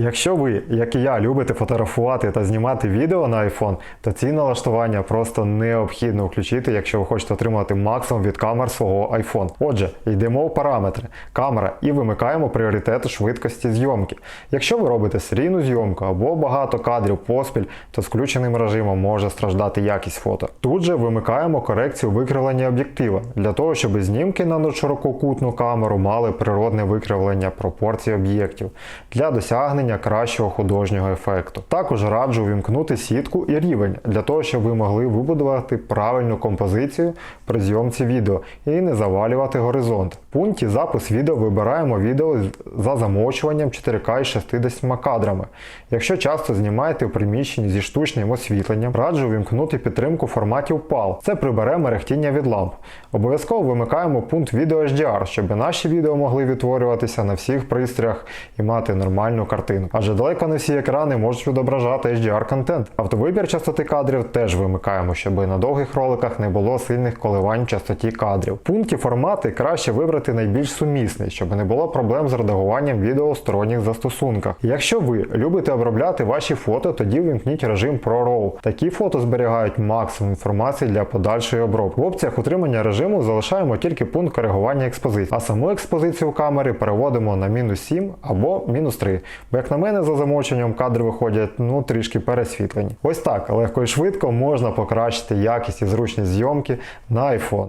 Якщо ви, як і я, любите фотографувати та знімати відео на iPhone, то ці налаштування просто необхідно включити, якщо ви хочете отримати максимум від камер свого iPhone. Отже, йдемо в параметри камера і вимикаємо пріоритет швидкості зйомки. Якщо ви робите серійну зйомку або багато кадрів поспіль, то з включеним режимом може страждати якість фото. Тут же вимикаємо корекцію викривлення об'єктива для того, щоб знімки на ширококутну камеру мали природне викривлення пропорцій об'єктів для досягнення кращого художнього ефекту. Також раджу вімкнути сітку і рівень для того, щоб ви могли вибудувати правильну композицію при зйомці відео і не завалювати горизонт. Пункті запис відео вибираємо відео за замовчуванням 4К із 60 кадрами. Якщо часто знімаєте в приміщенні зі штучним освітленням, раджу вімкнути підтримку форматів PAL. Це прибере мерехтіння від ламп. Обов'язково вимикаємо пункт відео HDR, щоб наші відео могли відтворюватися на всіх пристроях і мати нормальну картину. Адже далеко не всі екрани можуть відображати HDR контент. Автовибір частоти кадрів теж вимикаємо, щоб на довгих роликах не було сильних коливань в частоті кадрів. Пункті формати краще вибрати найбільш сумісний, щоб не було проблем з редагуванням відео у сторонніх застосунках. Якщо ви любите обробляти ваші фото, тоді вимкніть режим Pro RAW. Такі фото зберігають максимум інформації для подальшої обробки. В опціях утримання режиму залишаємо тільки пункт коригування експозиції, а саму експозицію камери переводимо на мінус 7 або мінус 3. Бо як на мене, за замовченням кадри виходять ну трішки пересвітлені. Ось так легко і швидко можна покращити якість і зручність зйомки на iPhone.